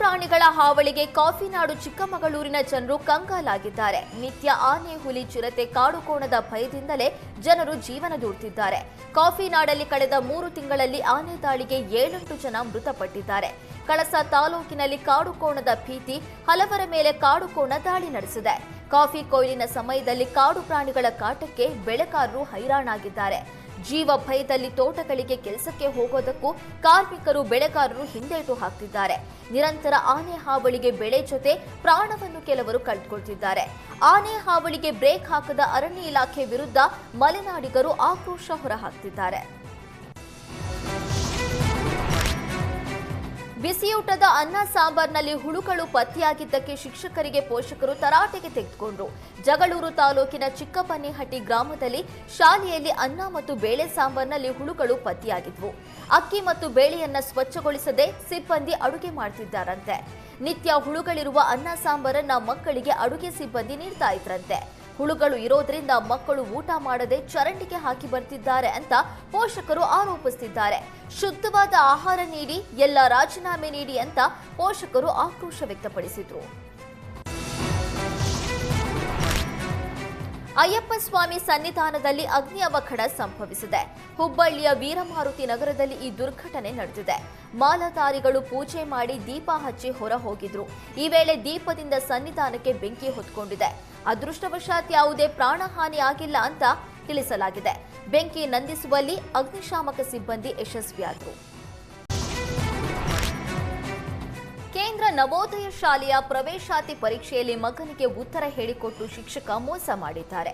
ಪ್ರಾಣಿಗಳ ಹಾವಳಿಗೆ ಕಾಫಿನಾಡು ಚಿಕ್ಕಮಗಳೂರಿನ ಜನರು ಕಂಗಾಲಾಗಿದ್ದಾರೆ. ನಿತ್ಯ ಆನೆ, ಹುಲಿ, ಚಿರತೆ ಕಾಡುಕೋಣದ ಭಯದಿಂದಲೇ ಜನರು ಜೀವನ ದೂಡ್ತಿದ್ದಾರೆ. ಕಾಫಿನಾಡಲ್ಲಿ ಕಳೆದ ಮೂರು ತಿಂಗಳಲ್ಲಿ ಆನೆ ದಾಳಿಗೆ ಏಳೆಂಟು ಜನ ಮೃತಪಟ್ಟಿದ್ದಾರೆ. ಕಳಸ ತಾಲೂಕಿನಲ್ಲಿ ಕಾಡುಕೋಣದ ಭೀತಿ, ಹಲವರ ಮೇಲೆ ಕಾಡುಕೋಣ ದಾಳಿ ನಡೆಸಿದೆ. ಕಾಫಿ ಕೊಯ್ಲಿನ ಸಮಯದಲ್ಲಿ ಕಾಡು ಪ್ರಾಣಿಗಳ ಕಾಟಕ್ಕೆ ಬೆಳೆಗಾರರು ಹೈರಾಣಾಗಿದ್ದಾರೆ. ಜೀವ ಭಯದಲ್ಲಿ ತೋಟಗಳಿಗೆ ಕೆಲಸಕ್ಕೆ ಹೋಗೋದಕ್ಕೂ ಕಾರ್ಮಿಕರು ಬೆಳೆಗಾರರು ಹಿಂದೇಟು ಹಾಕ್ತಿದ್ದಾರೆ. ನಿರಂತರ ಆನೆ ಹಾವಳಿಗೆ ಬೆಳೆ ಜೊತೆ ಪ್ರಾಣವನ್ನು ಕೆಲವರು ಕಳೆದುಕೊಳ್ತಿದ್ದಾರೆ ಆನೆ ಹಾವಳಿಗೆ ಬ್ರೇಕ್ ಹಾಕದ ಅರಣ್ಯ ಇಲಾಖೆ ವಿರುದ್ಧ ಮಲೆನಾಡಿಗರು ಆಕ್ರೋಶ ಹೊರಹಾಕ್ತಿದ್ದಾರೆ. ಬಿಸಿಯೂಟದ ಅನ್ನ ಸಾಂಬಾರ್ನಲ್ಲಿ ಹುಳುಗಳು ಪತ್ತೆಯಾಗಿದ್ದಕ್ಕೆ ಶಿಕ್ಷಕರಿಗೆ ಪೋಷಕರು ತರಾಟೆಗೆ ತೆಗೆದುಕೊಂಡ್ರು. ಜಗಳೂರು ತಾಲೂಕಿನ ಚಿಕ್ಕಪನ್ನಿಹಟ್ಟಿ ಗ್ರಾಮದಲ್ಲಿ ಶಾಲೆಯಲ್ಲಿ ಅನ್ನ ಮತ್ತು ಬೇಳೆ ಸಾಂಬಾರ್ನಲ್ಲಿ ಹುಳುಗಳು ಪತ್ತೆಯಾಗಿದ್ವು. ಅಕ್ಕಿ ಮತ್ತು ಬೇಳೆಯನ್ನ ಸ್ವಚ್ಛಗೊಳಿಸದೆ ಸಿಬ್ಬಂದಿ ಅಡುಗೆ ಮಾಡ್ತಿದ್ದಾರಂತೆ. ನಿತ್ಯ ಹುಳುಗಳಿರುವ ಅನ್ನ ಸಾಂಬಾರನ್ನ ಮಕ್ಕಳಿಗೆ ಅಡುಗೆ ಸಿಬ್ಬಂದಿ ನೀಡ್ತಾ ಇದ್ರಂತೆ. ಹುಳುಗಳು ಇರೋದ್ರಿಂದ ಮಕ್ಕಳು ಊಟ ಮಾಡದೆ ಚರಂಡಿಗೆ ಹಾಕಿ ಬರ್ತಿದ್ದಾರೆ ಅಂತ ಪೋಷಕರು ಆರೋಪಿಸುತ್ತಿದ್ದಾರೆ ಶುದ್ಧವಾದ ಆಹಾರ ನೀಡಿ, ಎಲ್ಲ ರಾಜೀನಾಮೆ ನೀಡಿ ಅಂತ ಪೋಷಕರು ಆಕ್ರೋಶ ವ್ಯಕ್ತಪಡಿಸಿದ್ರು. ಅಯ್ಯಪ್ಪ ಸ್ವಾಮಿ ಸನ್ನಿಧಾನದಲ್ಲಿ ಅಗ್ನಿ ಅವಘಡ ಸಂಭವಿಸಿದೆ. ಹುಬ್ಬಳ್ಳಿಯ ವೀರಮಾರುತಿ ನಗರದಲ್ಲಿ ಈ ದುರ್ಘಟನೆ ನಡೆದಿದೆ. ಮಾಲಧಾರಿಗಳು ಪೂಜೆ ಮಾಡಿ ದೀಪ ಹಚ್ಚಿ ಹೊರ ಹೋಗಿದ್ರು ಈ ವೇಳೆ ದೀಪದಿಂದ ಸನ್ನಿಧಾನಕ್ಕೆ ಬೆಂಕಿ ಹೊತ್ಕೊಂಡಿದೆ. ಅದೃಷ್ಟವಶಾತ್ ಯಾವುದೇ ಪ್ರಾಣಹಾನಿ ಆಗಿಲ್ಲ ಅಂತ ತಿಳಿಸಲಾಗಿದೆ. ಬೆಂಕಿ ನಂದಿಸುವಲ್ಲಿ ಅಗ್ನಿಶಾಮಕ ಸಿಬ್ಬಂದಿ ಯಶಸ್ವಿಯಾದರು. ನವೋದಯ ಶಾಲೆಯ ಪ್ರವೇಶಾತಿ ಪರೀಕ್ಷೆಯಲ್ಲಿ ಮಗನಿಗೆ ಉತ್ತರ ಹೇಳಿಕೊಟ್ಟು ಶಿಕ್ಷಕ ಮೋಸ ಮಾಡಿದ್ದಾರೆ.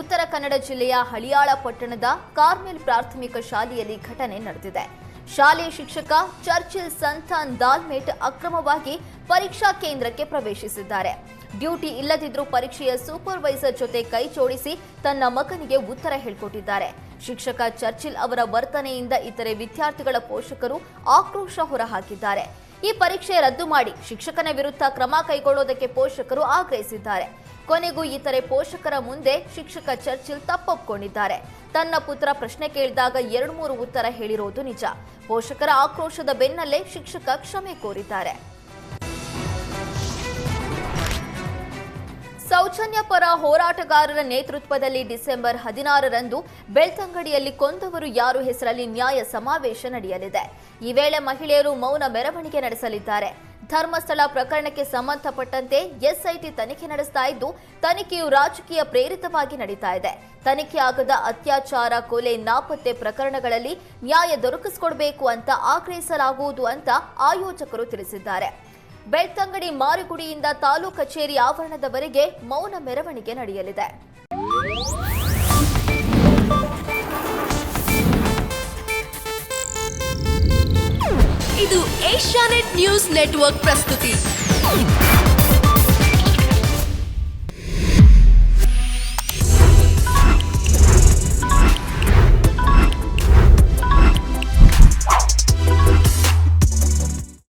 ಉತ್ತರ ಕನ್ನಡ ಜಿಲ್ಲೆಯ ಹಳಿಯಾಳ ಪಟ್ಟಣದ ಕಾರ್ಮೆಲ್ ಪ್ರಾಥಮಿಕ ಶಾಲೆಯಲ್ಲಿ ಘಟನೆ ನಡೆದಿದೆ. ಶಾಲೆಯ ಶಿಕ್ಷಕ ಚರ್ಚಿಲ್ ಸಂತಾನ್ ದಾಲ್ಮೇಟ್ ಅಕ್ರಮವಾಗಿ ಪರೀಕ್ಷಾ ಕೇಂದ್ರಕ್ಕೆ ಪ್ರವೇಶಿಸಿದ್ದಾರೆ. ಡ್ಯೂಟಿ ಇಲ್ಲದಿದ್ರೂ ಪರೀಕ್ಷೆಯ ಸೂಪರ್ವೈಸರ್ ಜೊತೆ ಕೈ ಜೋಡಿಸಿ ತನ್ನ ಮಗನಿಗೆ ಉತ್ತರ ಹೇಳಿಕೊಟ್ಟಿದ್ದಾರೆ. ಶಿಕ್ಷಕ ಚರ್ಚಿಲ್ ಅವರ ವರ್ತನೆಯಿಂದ ಇತರೆ ವಿದ್ಯಾರ್ಥಿಗಳ ಪೋಷಕರು ಆಕ್ರೋಶ ಹೊರಹಾಕಿದ್ದಾರೆ. ಈ ಪರೀಕ್ಷೆ ರದ್ದು ಮಾಡಿ ಶಿಕ್ಷಕನ ವಿರುದ್ಧ ಕ್ರಮ ಕೈಗೊಳ್ಳುವುದಕ್ಕೆ ಪೋಷಕರು ಆಗ್ರಹಿಸಿದ್ದಾರೆ. ಕೊನೆಗೂ ಇತರೆ ಪೋಷಕರ ಮುಂದೆ ಶಿಕ್ಷಕ ಚರ್ಚಿಲ್ ತಪ್ಪೊಪ್ಪಿಕೊಂಡಿದ್ದಾರೆ ತನ್ನ ಪುತ್ರ ಪ್ರಶ್ನೆ ಕೇಳಿದಾಗ ಎರಡು ಮೂರು ಉತ್ತರ ಹೇಳಿರೋದು ನಿಜ. ಪೋಷಕರ ಆಕ್ರೋಶದ ಬೆನ್ನಲ್ಲೇ ಶಿಕ್ಷಕ ಕ್ಷಮೆ ಕೋರಿದ್ದಾರೆ. ಸೌಜನ್ಯ ಪರ ಹೋರಾಟಗಾರರ ನೇತೃತ್ವದಲ್ಲಿ ಡಿಸೆಂಬರ್ ಹದಿನಾರರಂದು ಬೆಳ್ತಂಗಡಿಯಲ್ಲಿ ಕೊಂದವರು ಯಾರು ಹೆಸರಲ್ಲಿ ನ್ಯಾಯ ಸಮಾವೇಶ ನಡೆಯಲಿದೆ. ಈ ವೇಳೆ ಮಹಿಳೆಯರು ಮೌನ ಮೆರವಣಿಗೆ ನಡೆಸಲಿದ್ದಾರೆ. ಧರ್ಮಸ್ಥಳ ಪ್ರಕರಣಕ್ಕೆ ಸಂಬಂಧಪಟ್ಟಂತೆ ಎಸ್ಐಟಿ ತನಿಖೆ ನಡೆಸ್ತಾ ಇದ್ದು, ತನಿಖೆಯು ರಾಜಕೀಯ ಪ್ರೇರಿತವಾಗಿ ನಡೀತಾ ಇದೆ. ತನಿಖೆ ಆಗದ ಅತ್ಯಾಚಾರ, ಕೊಲೆ, ನಾಪತ್ತೆ ಪ್ರಕರಣಗಳಲ್ಲಿ ನ್ಯಾಯ ದೊರಕಿಸಿಕೊಡಬೇಕು ಅಂತ ಆಗ್ರಹಿಸಲಾಗುವುದು ಅಂತ ಆಯೋಜಕರು ತಿಳಿಸಿದ್ದಾರೆ. ಬೆಳ್ತಂಗಡಿ ಮಾರುಗುಡಿಯಿಂದ ತಾಲೂಕು ಕಚೇರಿ ಆವರಣದವರೆಗೆ ಮೌನ ಮೆರವಣಿಗೆ ನಡೆಯಲಿದೆ. ಇದು ಏಷ್ಯಾನೆಟ್ ನ್ಯೂಸ್ ನೆಟ್ವರ್ಕ್ ಪ್ರಸ್ತುತಿ.